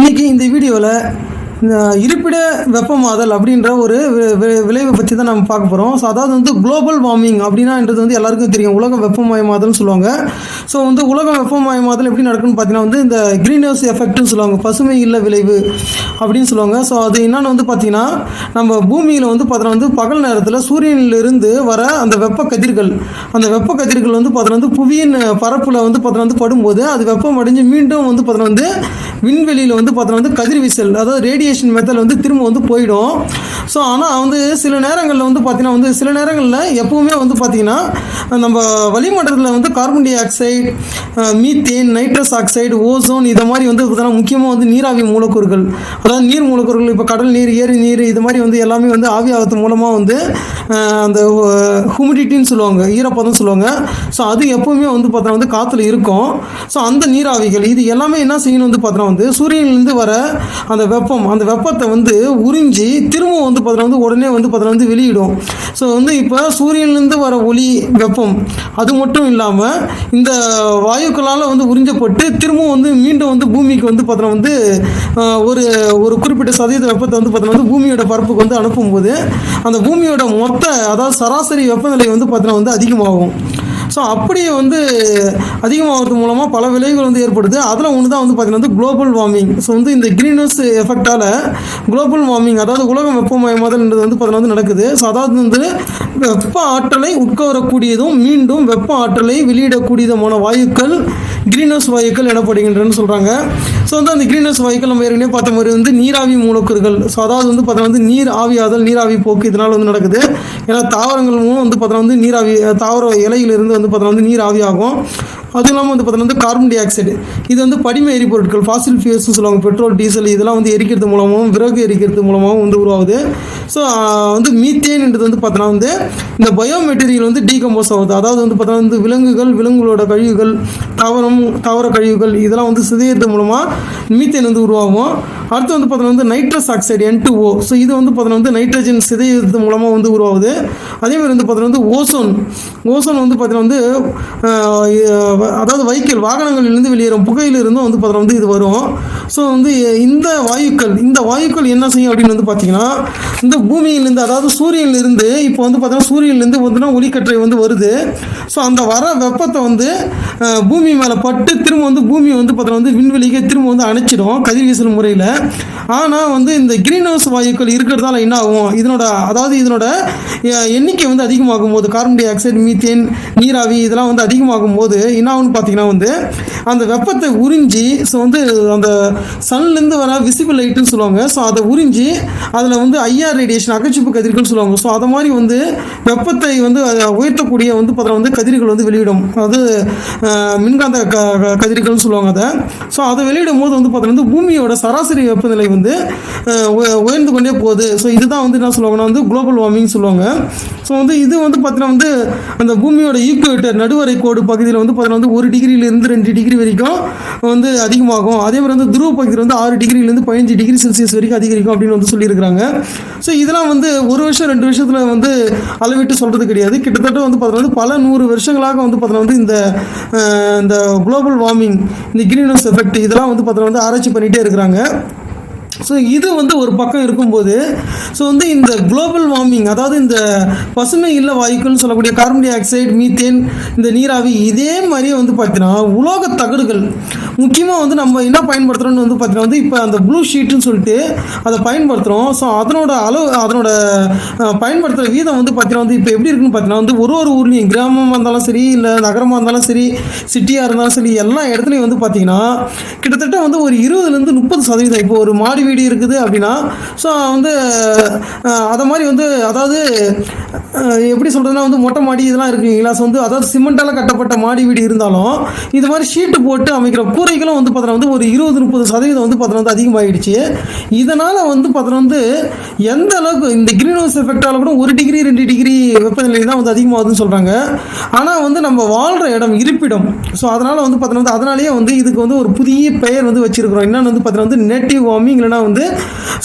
இன்றைக்கி இந்த வீடியோவில் இருப்பிட வெப்பமாதல் அப்படின்ற ஒரு வி- விளைவை பற்றி தான் நம்ம பார்க்க போகிறோம் ஸோ அதாவது வந்து குளோபல் வார்மிங் அப்படின்னான்றது வந்து எல்லாருக்கும் தெரியும். உலக வெப்பமயமாதல்னு சொல்லுவாங்க. ஸோ வந்து உலக வெப்பமயமாதல் எப்படி நடக்குன்னு பார்த்தீங்கன்னா வந்து இந்த க்ரீன் ஹவுஸ் எஃபெக்ட்னு சொல்லுவாங்க. பசுமை இல்ல விளைவு அப்படின்னு சொல்லுவாங்க. ஸோ அது என்னென்னு வந்து பார்த்தீங்கன்னா நம்ம பூமியில் வந்து பார்த்தோன்னா வந்து பகல் நேரத்தில் சூரியனிலிருந்து வர அந்த வெப்ப கதிர்கள் அந்த வெப்ப கதிர்கள் வந்து பார்த்தோன்னா வந்து புவியின் பரப்பில் வந்து பார்த்தோன்னா வந்து படும்போது அது வெப்பம் அடைஞ்சு மீண்டும் வந்து பார்த்தோன்னா வந்து விண்வெளியில் வந்து பார்த்தோன்னா வந்து கதிர்வீசல் அதாவது ரேடியோ வேரியேஷன் மெத்தட் வந்து திரும்ப வந்து போயிடும். ஸோ ஆனால் வந்து சில நேரங்களில் வந்து பார்த்திங்கன்னா வந்து சில நேரங்களில் எப்போவுமே வந்து பார்த்திங்கன்னா நம்ம வளிமண்டலத்தில் வந்து carbon di oxide methane nitrous oxide ozone இதை மாதிரி வந்து பார்த்தீங்கன்னா முக்கியமாக வந்து நீராவி மூலக்கூறுகள். அதாவது நீர் மூலக்கூறுகள் இப்போ கடல் நீர் ஏரி நீர் இது மாதிரி வந்து எல்லாமே வந்து ஆவியாகத்து மூலமாக வந்து அந்த ஹுமிடிட்டின்னு சொல்லுவாங்க ஈரப்பதம் சொல்லுவாங்க. ஸோ அது எப்போவுமே வந்து பார்த்தா வந்து காற்றுல இருக்கும். ஸோ அந்த நீராவிகள் இது எல்லாமே என்ன செய்யணும் வந்து பார்த்தோன்னா வந்து சூரியன்லேருந்து வர அந்த வெப்பம் அந்த அந்த வெப்பத்தை வந்து உறிஞ்சி திரும்ப வந்து பார்த்தோன்னா வந்து உடனே வந்து பார்த்தோன்னா வந்து வெளியிடும். ஸோ வந்து இப்போ சூரியன்லேருந்து வர ஒளி வெப்பம் அது மட்டும் இல்லாமல் இந்த வாயுக்களால் வந்து உறிஞ்சப்பட்டு திரும்பவும் வந்து மீண்டும் வந்து பூமிக்கு வந்து பார்த்தோன்னா வந்து ஒரு ஒரு குறிப்பிட்ட சதவீத வெப்பத்தை வந்து பார்த்தோன்னா வந்து பூமியோட பரப்புக்கு வந்து அனுப்பும்போது அந்த பூமியோட மொத்த அதாவது சராசரி வெப்பநிலை வந்து பார்த்தோன்னா வந்து அதிகமாகும். ஸோ அப்படியே வந்து அதிகமாகிறது மூலமாக பல விளைவுகள் வந்து ஏற்படுது. அதில் ஒன்று தான் வந்து பார்த்தீங்கன்னா வந்து குளோபல் வார்மிங் ஸோ வந்து இந்த க்ரீன் ஹவுஸ் எஃபெக்டால் குளோபல் வார்மிங் அதாவது உலகம் வெப்பமயமாதல்ன்றது வந்து பார்த்தீங்கன்னா வந்து நடக்குது. ஸோ அதாவது வந்து வெப்ப ஆற்றலை உட்கவரக்கூடியதும் மீண்டும் வெப்ப ஆற்றலை வெளியிடக்கூடியதுமான வாயுக்கள் க்ரீன் ஹவுஸ் வாயுக்கள் எனப்படுகின்றன சொல்கிறாங்க ஸோ வந்து அந்த க்ரீன் ஹவுஸ் வாயுக்கள் நம்ம ஏற்கனவே பார்த்த மாதிரி வந்து நீராவி மூலக்கூறுகள். ஸோ அதாவது வந்து பார்த்தீங்கன்னா வந்து நீர் ஆவியாதல் நீராவி போக்கு இதனால் வந்து நடக்குது. ஏன்னா தாவரங்கள் மூலம் வந்து பார்த்தீங்கன்னா வந்து நீராவி தாவர இலையிலிருந்து வந்து பார்த்தீங்கன்னா வந்து நீர் ஆவியாகும் அதுவும் இல்லாமல் வந்து பார்த்தீங்கன்னா வந்து கார்பன் டை ஆக்சைடு இது வந்து படிம எரிபொருட்கள் ஃபாசில் ஃபியூல்ஸ்னு சொல்லுவாங்க பெட்ரோல் டீசல் இதெல்லாம் வந்து எரிக்கிறது மூலமாகவும் விறகு எரிக்கிறது மூலமாகவும் வந்து உருவாகுது. ஸோ வந்து மீத்தேன்ன்றது வந்து பார்த்தோன்னா வந்து இந்த பயோ மெட்டீரியல் வந்து டீகம்போஸ் ஆகுது. அதாவது வந்து பார்த்தோன்னா வந்து விலங்குகள் விலங்குகளோட கழிவுகள் தாவரம் தாவர கழிவுகள் இதெல்லாம் வந்து சிதையிறது மூலமாக மீத்தேன் வந்து உருவாகும். அடுத்து வந்து பார்த்தோன்னா வந்து nitrous oxide N two O so இது வந்து பார்த்தோன்னா வந்து நைட்ரஜன் சிதையிறது மூலமாக வந்து உருவாகுது. அதே மாதிரி வந்து பார்த்தோன்னா வந்து ஓசோன் ஓசோன் வந்து பார்த்தீங்கன்னா வந்து அதாவது வைக்கல் வாகனங்களிலிருந்து வெளியேறும் புகையிலிருந்தும் வந்து பார்த்தோன்னா வந்து இது வரும். ஸோ வந்து இந்த வாயுக்கள் இந்த வாயுக்கள் என்ன செய்யும் அப்படின்னு வந்து பார்த்தீங்கன்னா இந்த பூமியிலிருந்து அதாவது சூரியனிலிருந்து இப்போ வந்து பார்த்தோன்னா சூரியனிலிருந்து வந்துன்னா ஒளிக்கற்றை வந்து வருது. ஸோ அந்த வர வெப்பத்தை வந்து பூமி மேலே பட்டு திரும்ப வந்து பூமி வந்து பார்த்தோன்னா வந்து விண்வெளிக்கே திரும்ப வந்து அணைச்சிடும் கதிர்வீசல் முறையில். ஆனால் வந்து இந்த கிரீன் ஹவுஸ் வாயுக்கள் இருக்கிறதால என்ன ஆகும்? இதனோட அதாவது இதனோட எண்ணிக்கை வந்து அதிகமாகும் போது கார்பன் டை ஆக்சைடு மீத்தேன் நீராவி இதெல்லாம் வந்து அதிகமாகும் போது என்ன ஆகும்னு பார்த்தீங்கன்னா வந்து அந்த வெப்பத்தை உறிஞ்சி ஸோ வந்து அந்த சன்லேருந்து வர விசிபிள் லைட்டுன்னு சொல்லுவாங்க. ஸோ அதை உறிஞ்சி அதில் வந்து ஐஆர் ரேடியேஷன் அகச்சிப்பு கதிர்கள்னு சொல்லுவாங்க. ஸோ அதை மாதிரி வந்து வெப்பத்தை வந்து அதை உயர்த்தக்கூடிய வந்து பார்த்தா வந்து கதிர்கள் வந்து வெளியிடும். அதாவது மின்காந்த க கதிர்கள்னு சொல்லுவாங்க அதை. ஸோ அதை வெளியிடும் போது வந்து பார்த்தீங்கன்னா வந்து பூமியோட சராசரி வெப்பநிலை வந்து உயர்ந்து கொண்டே போகுது. ஸோ இதுதான் வந்து என்ன சொல்லுவாங்கன்னா வந்து குளோபல் வார்மிங் சொல்லுவாங்க. ஸோ வந்து இது வந்து பார்த்தீங்கன்னா வந்து அந்த பூமியோட ஈக்குவேட்டர் நடுவரை கோடு பகுதியில் வந்து பார்த்தீங்கன்னா வந்து ஒரு டிகிரியிலேருந்து ரெண்டு டிகிரி வரைக்கும் வந்து அதிகமாகும். அதே மாதிரி வந்து துருவ பகுதியில் வந்து ஆறு டிகிரிலேருந்து பதினஞ்சு டிகிரி செல்சியஸ் வரைக்கும் அதிகரிக்கும் அப்படின்னு வந்து சொல்லியிருக்கிறாங்க. ஸோ இதெல்லாம் வந்து ஒரு வருஷம் ரெண்டு வருஷத்தில் வந்து அளவிட்டு சொல்கிறது கிடையாது. கிட்டத்தட்ட வந்து பார்த்தோன்னா வந்து பல நூறு வருஷங்களாக வந்து பார்த்தோன்னா வந்து இந்த இந்த குளோபல் வார்மிங் இந்த கிரீன் ஹவுஸ் எஃபெக்ட் இதெல்லாம் வந்து பார்த்தோன்னா வந்து ஆராய்ச்சி பண்ணிகிட்டே இருக்கிறாங்க. ஸோ இது வந்து ஒரு பக்கம் இருக்கும்போது ஸோ வந்து இந்த குளோபல் வார்மிங் அதாவது இந்த பசுமை இல்ல வாயுக்கள்னு சொல்லக்கூடிய கார்பன் டை ஆக்சைடு மீத்தேன் இந்த நீராவி இதே மாதிரியே வந்து பார்த்தீங்கன்னா உலோக தகடுகள் முக்கியமாக வந்து நம்ம என்ன பயன்படுத்துகிறோம்னு வந்து பார்த்தீங்கன்னா வந்து இப்போ அந்த ப்ளூ ஷீட்டுன்னு சொல்லிட்டு அதை பயன்படுத்துகிறோம் ஸோ அதனோட அளவு அதனோட பயன்படுத்துகிற வீதம் வந்து பார்த்தீங்கன்னா வந்து இப்போ எப்படி இருக்குன்னு பார்த்தீங்கன்னா வந்து ஒரு ஒரு ஊர்லேயும் கிராமமாக இருந்தாலும் சரி இல்லை நகரமாக இருந்தாலும் சரி சிட்டியாக இருந்தாலும் சரி எல்லா இடத்துலையும் வந்து பார்த்தீங்கன்னா கிட்டத்தட்ட வந்து ஒரு இருபதுலேருந்து முப்பது சதவீதம் இப்போ ஒரு மாடி வீடு இருக்குது அப்படின்னா ஸோ வந்து அதை மாதிரி வந்து அதாவது எப்படி சொல்கிறதுனா வந்து மொட்டை மாடி இதெல்லாம் இருக்குங்களா ஸோ வந்து அதாவது சிமெண்டால் கட்டப்பட்ட மாடி வீடு இருந்தாலும் இது மாதிரி ஷீட்டு போட்டு அமைக்கிற கூரைகளும் வந்து பார்த்தோன்னா வந்து ஒரு இருபது முப்பது சதவீதம் வந்து பார்த்தீங்கன்னா வந்து அதிகமாகிடுச்சு இதனால் வந்து பார்த்தோன்னா வந்து எந்த அளவுக்கு இந்த கிரீன் ஹவுஸ் எஃபெக்டால் கூட ஒரு டிகிரி ரெண்டு டிகிரி வெப்பநிலை தான் வந்து அதிகமாகுதுன்னு சொல்கிறாங்க ஆனால் வந்து நம்ம வாழ்கிற இடம் இருப்பிடம். ஸோ அதனால் வந்து பார்த்தோன்னா வந்து அதனாலேயே வந்து இதுக்கு வந்து ஒரு புதிய பெயர் வந்து வச்சுருக்கிறோம். என்னென்னு வந்து பார்த்தோன்னா வந்து நேட்டிவ் வார்மிங் இல்லைனா என்னென்னா வந்து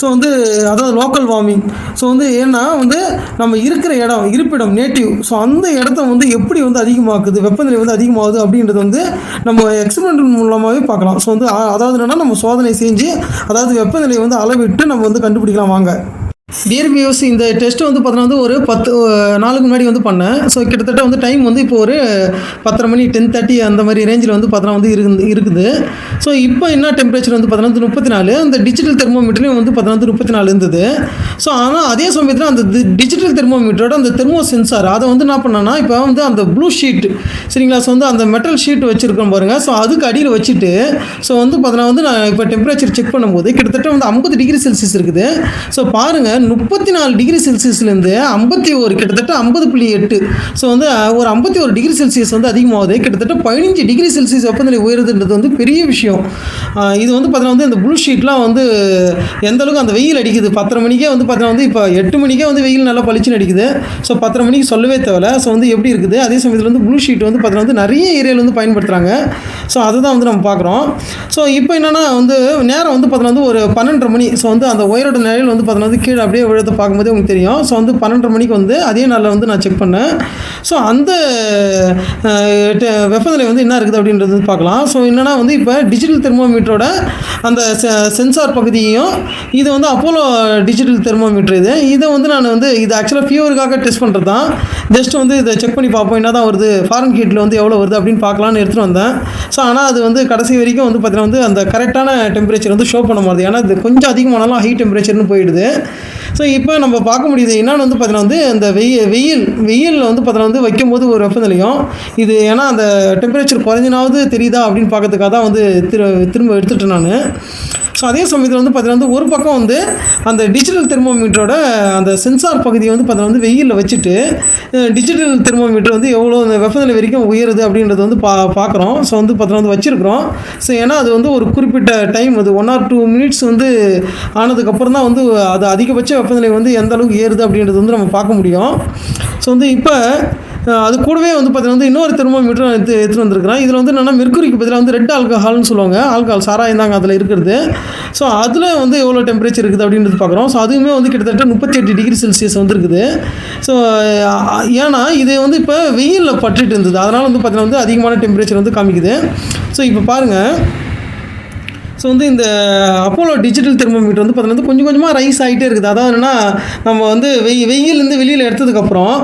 ஸோ வந்து அதாவது லோக்கல் வார்மிங் ஸோ வந்து ஏன்னா வந்து நம்ம இருக்கிற இடம் இருப்பிடம் நேட்டிவ் ஸோ அந்த இடத்த வந்து எப்படி வந்து அதிகமாக்குது வெப்பநிலை வந்து அதிகமாகுது அப்படின்றது வந்து நம்ம எக்ஸ்பெரிமெண்ட் மூலமாகவே பார்க்கலாம். ஸோ வந்து அதாவது என்னென்னா நம்ம சோதனை செஞ்சு அதாவது வெப்பநிலையை வந்து அளவிட்டு நம்ம வந்து கண்டுபிடிக்கலாம் வாங்க. டியர் வியூஸ் இந்த டெஸ்ட் வந்து பார்த்தோன்னா வந்து ஒரு பத்து நாளுக்கு முன்னாடி வந்து பண்ணேன். ஸோ கிட்டத்தட்ட வந்து டைம் வந்து இப்போ ஒரு பத்தரை மணி டென் தேர்ட்டி அந்த மாதிரி ரேஞ்சில் வந்து பார்த்தோன்னா வந்து இருந்து இருக்குது. ஸோ இப்போ என்ன டெம்பரேச்சர் வந்து பார்த்தோன்னா வந்து முப்பத்தி நாலு அந்த டிஜிட்டல் தெர்மோமீட்டர்லையும் வந்து பார்த்தோன்னா வந்து முப்பத்தி நாலு இருந்தது. ஸோ ஆனால் அதே சமயத்தில் அந்த டிஜிட்டல் தெர்மோமீட்டரோட அந்த தெர்மோ சென்சார் அதை வந்து என்ன பண்ணேன்னா இப்போ வந்து அந்த ப்ளூ ஷீட் சரிங்களா? ஸோ வந்து அந்த மெட்டல் ஷீட் வச்சுருக்கோம் பாருங்கள் ஸோ அதுக்கு அடியில் வச்சுட்டு ஸோ வந்து பார்த்தோன்னா வந்து நான் இப்போ டெம்பரேச்சர் செக் பண்ணும்போது கிட்டத்தட்ட வந்து ஐம்பது டிகிரி செல்சியஸ் இருக்குது. ஸோ பாருங்கள் முப்பத்தி நாலு டிகிரி செல்சியஸ்லேருந்து ஐம்பத்தி ஒரு கிட்டத்தட்ட ஐம்பது புள்ளி எட்டு. ஸோ வந்து ஒரு ஐம்பத்தி ஒரு டிகிரி செல்சியஸ் வந்து அதிகமாகுது. கிட்டத்தட்ட பதினஞ்சு டிகிரி செல்சியஸ் வெப்பநிலை உயருதுன்றது வந்து பெரிய விஷயம். இது வந்து பார்த்தீங்கன்னா வந்து இந்த ப்ளூ ஷீட்லாம் வந்து எந்த அளவுக்கு அந்த வெயில் அடிக்குது? பத்தரை மணிக்கே வந்து பார்த்தீங்கன்னா வந்து இப்போ எட்டு மணிக்கே வந்து வெயில் நல்லா பளிச்சுன்னு அடிக்குது. ஸோ பத்தரை மணிக்கு சொல்லவே தேவை ஸோ வந்து எப்படி இருக்குது? அதே சமயத்தில் வந்து ப்ளூ ஷீட் வந்து பார்த்தீங்கன்னா வந்து நிறைய ஏரியாவில் வந்து பயன்படுத்துகிறாங்க ஸோ அதை தான் வந்து நம்ம பார்க்குறோம். ஸோ இப்போ என்னென்னா வந்து நேரம் வந்து பார்த்தீங்கன்னா வந்து ஒரு பன்னெண்டரை மணி. ஸோ வந்து அந்த ஒயரோட நிலையில் வந்து பார்த்தீங்கன்னா வந்து கீழே அப்படியே விழுத பார்க்கும்போதே உங்களுக்கு தெரியும். ஸோ வந்து பன்னெண்டரை மணிக்கு வந்து அதே நாளில் வந்து நான் செக் பண்ணேன். ஸோ அந்த டெ- வெப்பநிலை வந்து என்ன இருக்குது அப்படின்றது வந்து பார்க்கலாம். ஸோ என்னென்னா வந்து இப்போ டிஜிட்டல் தெர்மோமீட்டரோட அந்த செ- சென்சார் பகுதியையும் இது வந்து அப்போலோ டிஜிட்டல் தெர்மோமீட்டர் இது. இதை வந்து நான் வந்து இது ஆக்சுவலாக ஃபீவருக்காக டெஸ்ட் பண்ணுறது தான் ஜஸ்ட் வந்து இதை செக் பண்ணி பார்ப்போம். என்ன தான் வருது? ஃபாரின் ஹீட்டில் வந்து எவ்வளோ வருது அப்படின்னு பார்க்கலான்னு எடுத்துகிட்டு வந்தேன். ஸோ ஆனால் அது வந்து கடைசி வரைக்கும் வந்து பார்த்தீங்கன்னா வந்து அந்த கரெக்டான டெம்பரேச்சர் வந்து ஷோ பண்ண மாட்டுது ஏன்னா இது கொஞ்சம் அதிகமானாலும் ஹை டெம்பரேச்சர்னு போயிடுது. ஸோ இப்போ நம்ம பார்க்க முடியுது என்னென்னு வந்து பார்த்தீங்கன்னா வந்து அந்த வெயில் வெயில் வெயிலில் வந்து பார்த்தீங்கன்னா வந்து வைக்கும்போது ஒரு வெப்பநிலையும் இது ஏன்னா அந்த டெம்பரேச்சர் குறைஞ்சினாவது தெரியுதா அப்படின்னு பார்க்கறதுக்காக தான் வந்து திரு திரும்ப எடுத்துகிட்டேன் நான். ஸோ அதே சமயத்தில் வந்து பார்த்தீங்கன்னா வந்து ஒரு பக்கம் வந்து அந்த டிஜிட்டல் தெர்மோமீட்டரோட அந்த சென்சார் பகுதியை வந்து பார்த்தீங்கன்னா வந்து வெயிலில் வச்சுட்டு டிஜிட்டல் தெர்மோமீட்டர் வந்து எவ்வளோ அந்த வெப்பநிலை வரைக்கும் உயருது அப்படின்றது வந்து பா பார்க்குறோம் ஸோ வந்து பார்த்தீங்கன்னா வந்து வச்சுருக்குறோம். ஸோ ஏன்னா அது வந்து ஒரு குறிப்பிட்ட டைம் அது ஒன் ஆர் டூ மினிட்ஸ் வந்து ஆனதுக்கப்புறம் தான் வந்து அது அதிகபட்ச வெப்பநிலை வந்து எந்த அளவுக்கு ஏறுது அப்படின்றது வந்து நம்ம பார்க்க முடியும். ஸோ வந்து இப்போ அது கூடவே வந்து பார்த்தீங்கன்னா வந்து இன்னொரு தெர்மோமீட்டர் எடுத்து எடுத்துகிட்டு வந்திருக்கிறேன். இதில் வந்து என்னென்னா மெர்க்குரிக்கு பதிலாக வந்து ரெட் ஆல்கஹால்னு சொல்லுவாங்க. ஆல்கஹால் சாராயம் தாங்க அதில் இருக்கிறது. ஸோ அதில் வந்து எவ்வளோ டெம்பரேச்சர் இருக்குது அப்படின்றது பார்க்குறோம். ஸோ அதுவுமே வந்து கிட்டத்தட்ட முப்பத்தி எட்டு டிகிரி செல்சியஸ் வந்துருக்குது ஸோ ஏன்னா இது வந்து இப்போ வெயிலில் பட்டுட்டு இருந்தது. அதனால் வந்து பார்த்தீங்கன்னா வந்து அதிகமான டெம்பரேச்சர் வந்து காமிக்குது. ஸோ இப்போ பாருங்கள் ஸோ வந்து இந்த அப்போலோ டிஜிட்டல் தெர்மோமீட்டர் வந்து பார்த்தீங்கன்னா கொஞ்சம் கொஞ்சமாக ரைஸ் ஆகிட்டே இருக்குது. அதாவது என்னென்னா நம்ம வந்து வெய் வெயிலேருந்து வெளியில் எடுத்ததுக்கப்புறம்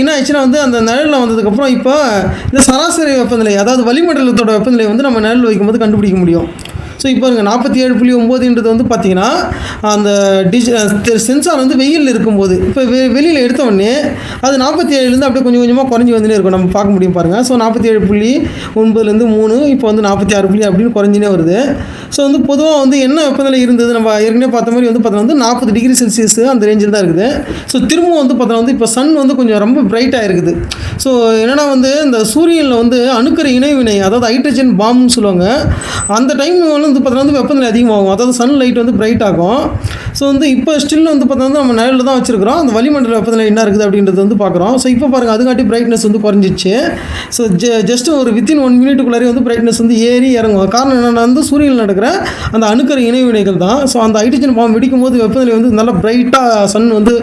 என்ன ஆச்சுன்னா வந்து அந்த நிழலில் வந்ததுக்கப்புறம் இப்போ இந்த சராசரி வெப்பநிலை அதாவது வளிமண்டலத்தோட வெப்பநிலை வந்து நம்ம நிழல் வைக்கும்போது கண்டுபிடிக்க முடியும். ஸோ இப்போ இங்கே நாற்பத்தி ஏழு புள்ளி ஒம்போதுன்றது வந்து பார்த்தீங்கன்னா அந்த டிஜி சென்சார் வந்து வெயிலில் இருக்கும்போது இப்போ வெ வெளியில் எடுத்த உடனே அது நாற்பத்தி ஏழுலேருந்து அப்படியே கொஞ்சம் கொஞ்சமாக குறைஞ்சி வந்துனே இருக்கும். நம்ம பார்க்க முடியும் பாருங்கள் ஸோ நாற்பத்தி ஏழு புள்ளி ஒன்பதுலேருந்து மூணு இப்போ வந்து நாற்பத்தி ஆறு புள்ளி அப்படின்னு குறைஞ்சினே வருது. ஸோ வந்து பொதுவாக வந்து என்ன வெப்பநிலை இருந்தது? நம்ம ஏற்கனவே பார்த்த மாதிரி வந்து பார்த்தோன்னா வந்து நாற்பது டிகிரி செல்சியஸ் அந்த ரேஞ்சில் தான் இருக்குது. ஸோ திரும்பவும் வந்து பார்த்தோன்னா வந்து இப்போ சன் வந்து கொஞ்சம் ரொம்ப பிரைட்டாக இருக்குது. ஸோ என்னென்னா வந்து இந்த சூரியனில் வந்து அணுக்கரு இணைவினை அதாவது ஹைட்ரஜன் பாம்னு சொல்லுவாங்க. அந்த டைம் வந்து பார்த்தோன்னா வந்து வெப்பநிலை அதிகமாகும். அதாவது சன் லைட் வந்து பிரைட் ஆகும். ஸோ வந்து இப்போ ஸ்டில் வந்து பார்த்தோன்னா நம்ம நிழலில் தான் வச்சுருக்கிறோம். அந்த வளிமண்டல வெப்பநிலை என்ன இருக்குது அப்படின்றது வந்து பார்க்குறோம். ஸோ இப்போ பாருங்கள் அதுக்காட்டி பிரைட்னஸ் வந்து குறைஞ்சிச்சு. ஸோ ஜ ஜஸ்ட் ஒரு வித்தின் ஒன் மினிட்டுக்குள்ளாரே வந்து பிரைட்னஸ் வந்து ஏறி இறங்கும். காரணம் என்னென்னா வந்து சூரியனில் இருக்கிற அந்த அணுக்கரு இணைவினைகள் தான். ஸோ அந்த ஹைட்ரஜன் பாம்பு வெடிக்கும் போது வெப்பநிலை வந்து நல்லா பிரைட்டாக சன் வந்து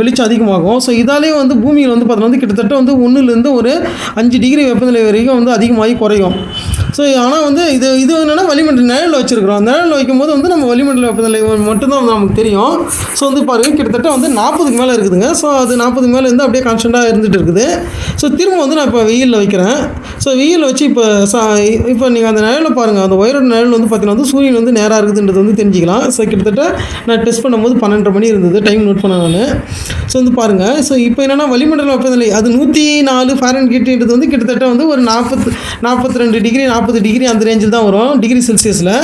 வெளிச்சம் அதிகமாகும். ஸோ இதாலேயே வந்து பூமியில் வந்து பார்த்தோன்னா வந்து கிட்டத்தட்ட வந்து ஒன்றுலேருந்து ஒரு அஞ்சு டிகிரி வெப்பநிலை வரைக்கும் வந்து அதிகமாகி குறையும். ஸோ ஆனால் வந்து இது இது என்னென்னா வளிமண்டல நிழலில் வச்சுருக்கிறோம். நிழலில் வைக்கும்போது வந்து நம்ம வளிமண்டல வெப்பநிலை மட்டும்தான் வந்து நமக்கு தெரியும். ஸோ வந்து பாருங்க கிட்டத்தட்ட வந்து நாற்பதுக்கு மேலே இருக்குதுங்க. ஸோ அது நாற்பதுக்கு மேலே இருந்து அப்படியே கான்ஸ்டண்ட்டாக இருந்துகிட்டு இருக்குது. ஸோ திரும்ப வந்து நான் இப்போ வெயிலில் வைக்கிறேன். ஸோ வெயிலில் வச்சு இப்போ சா இப்போ நீங்கள் அந்த நிழலில் பாருங்கள் அந்த ஒயரோட நிழல் வந்து பார்த்தீங்கன்னா வந்து சூரியன் வந்து நேராக இருக்குதுன்றது வந்து தெரிஞ்சிக்கலாம். ஸோ கிட்டத்தட்ட நான் டெஸ்ட் பண்ணும்போது பன்னெண்டரை மணி இருந்தது. டைம் நோட் பண்ண நான். ஸோ வந்து பாருங்கள் ஸோ இப்போ என்னென்னா வளிமண்டல வெப்பநிலை அது நூற்றி நாலு ஃபாரன் கிட்டன்றது வந்து கிட்டத்தட்ட வந்து ஒரு நாற்பத்து நாற்பத்தி ரெண்டு டிகிரி நாற்பது டிகிரி அந்த ரேஞ்சில் தான் வரும். டிகிரி செல்சியஸில்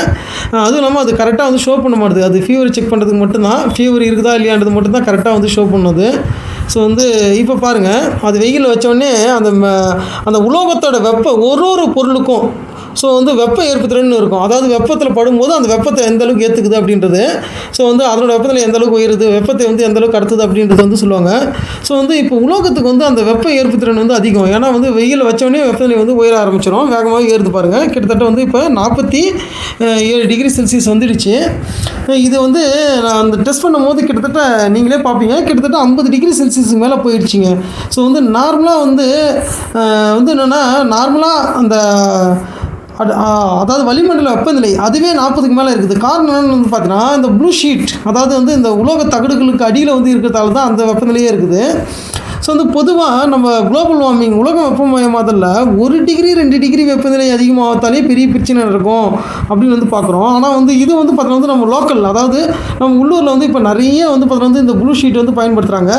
அதுவும் இல்லாமல் அது கரெக்டாக வந்து ஷோ பண்ண மாட்டுது. அது ஃபீவர் செக் பண்ணுறதுக்கு மட்டும்தான். ஃபீவர் இருக்குதா இல்லையான்றது மட்டும்தான் கரெக்டாக வந்து ஷோ பண்ணுது. ஸோ வந்து இப்போ பாருங்கள் அது வெயிலில் வச்சோடனே அந்த ம- அந்த உலோகத்தோட வெப்ப ஒரு ஒரு பொருளுக்கும் ஸோ வந்து வெப்ப ஏற்புத்திறன் இருக்கும். அதாவது வெப்பத்தில் படும்போது அந்த வெப்பத்தை எந்த அளவுக்கு ஏற்றுக்குது அப்படின்றது. ஸோ வந்து அதனோட வெப்பத்தில் எந்த அளவுக்கு உயருது வெப்பத்தை வந்து எந்த அளவுக்கு கடத்துது அப்படின்றது வந்து சொல்லுவாங்க. ஸோ வந்து இப்போ உலோகத்துக்கு வந்து அந்த வெப்ப ஏற்புத்திறன் வந்து அதிகம். ஏன்னா வந்து வெயில் வச்சோடனே வெப்பநிலை வந்து உயர ஆரம்பிச்சிடும் வேகமாக ஏறுது பாருங்கள் கிட்டத்தட்ட வந்து இப்போ நாற்பத்தி ஏழு டிகிரி செல்சியஸ் வந்துடுச்சு. இது வந்து நான் அந்த டெஸ்ட் பண்ணும்போது கிட்டத்தட்ட நீங்களே பார்ப்பீங்க. கிட்டத்தட்ட ஐம்பது டிகிரி செல்சியஸுக்கு மேலே போயிடுச்சிங்க. ஸோ வந்து நார்மலாக வந்து வந்து என்னென்னா நார்மலாக அந்த அது அதாவது வளிமண்டல வெப்பநிலை அதுவே நாற்பதுக்கு மேலே இருக்குது. காரணம் என்னென்னு வந்து பார்த்தீங்கன்னா இந்த ப்ளூ ஷீட் அதாவது வந்து இந்த உலோக தகடுகளுக்கு அடியில் வந்து இருக்கிறதால தான் அந்த வெப்பநிலையே இருக்குது. ஸோ வந்து பொதுவாக நம்ம குளோபல் வார்மிங் உலக வெப்பமயமாதலில் ஒரு டிகிரி ரெண்டு டிகிரி வெப்பநிலை அதிகமாகத்தாலே பெரிய பிரச்சனை இருக்கும் அப்படின்னு வந்து பார்க்குறோம். ஆனால் வந்து இது வந்து பார்த்தீங்கன்னா வந்து நம்ம லோக்கல் அதாவது நம்ம உள்ளூரில் வந்து இப்போ நிறைய வந்து பார்த்தீங்கன்னா வந்து இந்த ப்ளூ ஷீட் வந்து பயன்படுத்துகிறாங்க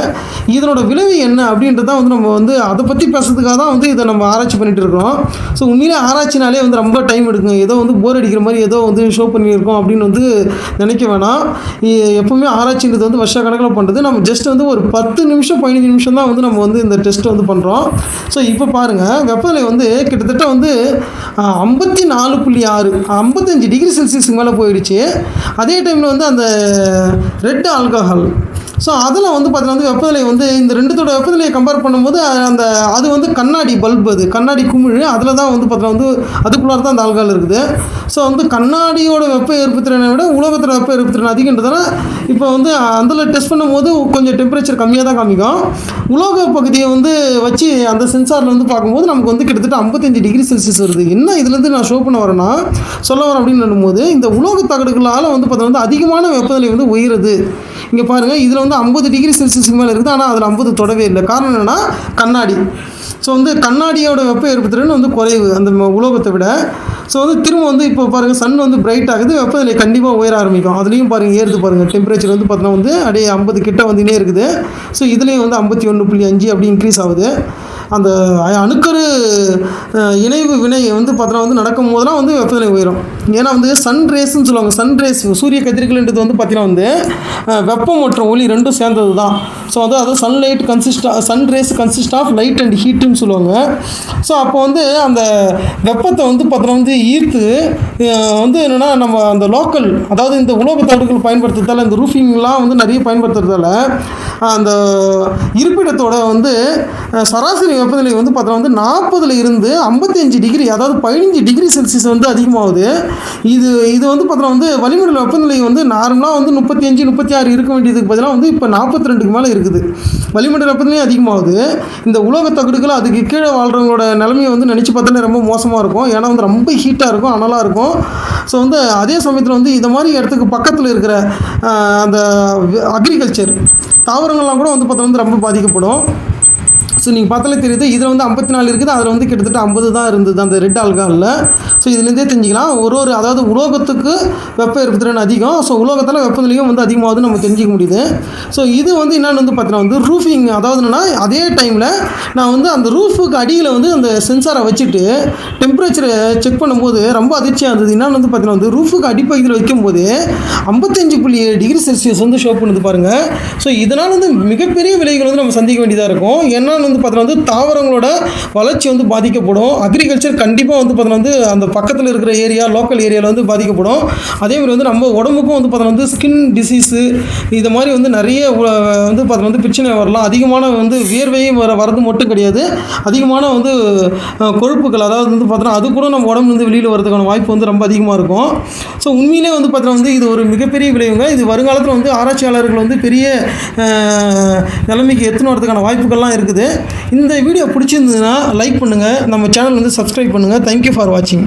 இதனோட விளைவு என்ன அப்படின்றதான் வந்து நம்ம வந்து அதை பற்றி பேசுறதுக்காக தான் வந்து இதை நம்ம ஆராய்ச்சி பண்ணிட்டு இருக்கிறோம். ஸோ உண்மையிலே ஆராய்ச்சினாலே வந்து ரொம்ப டைம் எடுக்கும். ஏதோ வந்து போர் அடிக்கிற மாதிரி ஏதோ வந்து ஷோ பண்ணியிருக்கோம் அப்படின்னு வந்து நினைக்க வேணாம். எப்பவுமே ஆராய்ச்சின்றது வந்து வருஷ கணக்கில் பண்ணுறது நம்ம ஜஸ்ட் வந்து ஒரு பத்து நிமிஷம் பதினஞ்சு நிமிஷம் தான் வந்து நம்ம வந்து இந்த டெஸ்ட் வந்து பண்ணுறோம் ஸோ இப்போ பாருங்கள் வெப்பநிலை வந்து கிட்டத்தட்ட வந்து ஐம்பத்தி நாலு புள்ளி ஆறு ஐம்பத்தஞ்சு டிகிரி செல்சியஸ்க்கு மேலே போயிடுச்சு. அதே டைமில் வந்து அந்த ரெட் ஆல்கஹால் ஸோ அதில் வந்து பார்த்தீங்கன்னா வந்து வெப்பநிலை வந்து இந்த ரெண்டுத்தோட வெப்பநிலையை கம்பேர் பண்ணும்போது அந்த அது வந்து கண்ணாடி பல்ப் அது கண்ணாடி குமிழ். அதில் தான் வந்து பார்த்தீங்கன்னா வந்து அதுக்குள்ளார தான் அந்த ஆல்கால் இருக்குது. ஸோ வந்து கண்ணாடியோட வெப்ப ஏற்புத்திறனை விட உலோகத்தில் வெப்ப ஏற்புத்திறன் அதிகன்றதால இப்போ வந்து அதில் டெஸ்ட் பண்ணும்போது கொஞ்சம் டெம்பரேச்சர் கம்மியாக தான் காமிக்கும். உலோக பகுதியை வந்து வச்சு அந்த சென்சாரில் வந்து பார்க்கும்போது நமக்கு வந்து கிட்டத்தட்ட ஐம்பத்தஞ்சு டிகிரி செல்சியஸ் வருது. என்ன இதுலேருந்து நான் ஷோ பண்ண வரேன்னா சொல்ல வரேன் அப்படின்னு போது இந்த உலோக தகடுகளால் வந்து பார்த்தீங்கன்னா வந்து அதிகமான வெப்பநிலை வந்து உயருது. இங்கே பாருங்கள் இதில் வந்து ஐம்பது டிகிரி செல்சியஸ்க்கு மேலே இருக்குது ஆனால் அதில் ஐம்பது தொடவே இல்லை. காரணம் என்னென்னா கண்ணாடி. ஸோ வந்து கண்ணாடியோட வெப்ப ஏற்புத்திறன் வந்து குறைவு. அந்த ம- உலோகத்தை விட ஸோ வந்து திரும்ப வந்து இப்போ பாருங்கள் சன் வந்து பிரைட் ஆகுது வெப்பநிலை கண்டிப்பாக உயர ஆரம்பிக்கும். அதுலேயும் பாருங்கள் ஏறுது பாருங்கள் டெம்பரேச்சர் வந்து பார்த்தீங்கன்னா வந்து அப்படியே ஐம்பது கிட்ட வந்துனே இருக்குது. ஸோ இதுலேயும் வந்து ஐம்பத்தி ஒன்று புள்ளி அஞ்சு அப்படி இன்க்ரீஸ் ஆகுது. அந்த அணுக்கரு இணைவு வினை வந்து பார்த்தோன்னா வந்து நடக்கும் போதெல்லாம் வந்து வெப்பநிலை உயரும். ஏன்னா வந்து சன் ரேஸ்ன்னு சொல்லுவாங்க சன் ரேஸ் சூரிய கதிர்கள்ன்றது வந்து பார்த்தீங்கன்னா வந்து வெப்பம் மற்றும் ஒளி ரெண்டும் சேர்ந்தது தான் ஸோ அது அது sunlight consist sun rays consist of light and ஹீட்டுன்னு சொல்லுவாங்க. ஸோ அப்போ வந்து அந்த வெப்பத்தை வந்து பார்த்தோன்னா வந்து ஈர்த்து வந்து என்னென்னா நம்ம அந்த லோக்கல் அதாவது இந்த உலோக தகடுகள் பயன்படுத்துறதால இந்த ரூஃபிங்லாம் வந்து நிறைய பயன்படுத்துறதால அந்த இருப்பிடத்தோட வந்து சராசரி வெப்பநிலை வந்து பார்த்தோன்னா வந்து நாற்பதுல இருந்து ஐம்பத்தஞ்சு டிகிரி அதாவது பதினஞ்சு டிகிரி செல்சியஸ் வந்து அதிகமாகுது. இது இது வந்து பார்த்தோன்னா வந்து வளிமண்டல வெப்பநிலை வந்து நார்மலாக வந்து முப்பத்தி அஞ்சு முப்பத்தி ஆறு இருக்க வேண்டியதுக்கு பதிலாக வந்து இப்போ நாற்பத்தி ரெண்டுக்கு மேலே இருக்குது. வளிமண்டல வெப்பநிலையும் அதிகமாகுது. இந்த உலோக தகடுகள் அதுக்கு கீழே வாழ்கிறவங்களோட நிலைமையை வந்து நினச்சி பார்த்தாலே ரொம்ப மோசமாக இருக்கும். ஏன்னா வந்து ரொம்ப ஹீட்டாக இருக்கும் அனலாக இருக்கும். ஸோ வந்து அதே சமயத்தில் வந்து இந்த மாதிரி இடத்துக்கு பக்கத்தில் இருக்கிற அந்த அக்ரிகல்ச்சர் தாவரங்கள்லாம் கூட வந்து பார்த்தா வந்து ரொம்ப பாதிக்கப்படும். ஸோ நீங்கள் பார்த்தாலே தெரியுது இதில் வந்து ஐம்பத்தி நாலு இருக்குது அதில் வந்து கிட்டத்தட்ட ஐம்பது தான் இருந்தது அந்த ரெட் ஆல்காலில் ஸோ இதுலேருந்தே தெரிஞ்சிக்கலாம். ஒரு ஒரு அதாவது உலோகத்துக்கு வெப்ப ஏற்புத்திறன் அதிகம். ஸோ உலோகத்தில் வெப்பநிலையும் வந்து அதிகமாகுதுன்னு நம்ம தெரிஞ்சிக்க முடியுது. ஸோ இது வந்து என்னென்னு வந்து பார்த்தீங்கன்னா வந்து ரூஃபிங் அதாவது என்னென்னா அதே டைமில் நான் வந்து அந்த ரூஃபுக்கு அடியில் வந்து அந்த சென்சாரை வச்சுட்டு டெம்பரேச்சரை செக் பண்ணும்போது ரொம்ப அதிர்ச்சியாக இருந்தது. என்னென்னு வந்து பார்த்தீங்கன்னா வந்து ரூஃபுக்கு அடிப்பகுதியில் வைக்கும்போது ஐம்பத்தஞ்சு புள்ளி ஏழு டிகிரி செல்சியஸ் வந்து ஷோ பண்ணுது பாருங்கள் ஸோ இதனால் வந்து மிகப்பெரிய விலைகள் வந்து நம்ம சந்திக்க வேண்டியதாக இருக்கும். என்னன்னு வந்து பார்த்தீங்கன்னா வந்து தாவரங்களோட வளர்ச்சி வந்து பாதிக்கப்படும். அக்ரிகல்ச்சர் கண்டிப்பாக வந்து பார்த்தீங்கன்னா வந்து அந்த பக்கத்தில் இருக்கிற ஏரியா லோக்கல் ஏரியாவில் வந்து பாதிக்கப்படும். அதே மாதிரி வந்து நம்ம உடம்புக்கும் வந்து பார்த்தோன்னா வந்து ஸ்கின் டிசீஸு இது மாதிரி வந்து நிறைய வந்து பார்த்தோன்னா வந்து பிரச்சனை வரலாம். அதிகமான வந்து வியர்வையும் வர வரது மட்டும் கிடையாது. அதிகமான வந்து கொழுப்புகள் அதாவது வந்து பார்த்தோன்னா அது கூட நம்ம உடம்பு வந்து வெளியில் வரதுக்கான வாய்ப்பு வந்து ரொம்ப அதிகமாக இருக்கும். ஸோ உண்மையிலே வந்து பார்த்தோன்னா வந்து இது ஒரு மிகப்பெரிய விளைவுங்க. இது வருங்காலத்தில் வந்து ஆராய்ச்சியாளர்கள் வந்து பெரிய நிலைமைக்கு எடுத்துன்னு வரதுக்கான வாய்ப்புகள்லாம் இருக்குது. இந்த வீடியோ பிடிச்சிருந்ததுன்னா லைக் பண்ணுங்கள் நம்ம சேனல் வந்து சப்ஸ்கிரைப் பண்ணுங்கள் தேங்க்யூ ஃபார் வாட்சிங்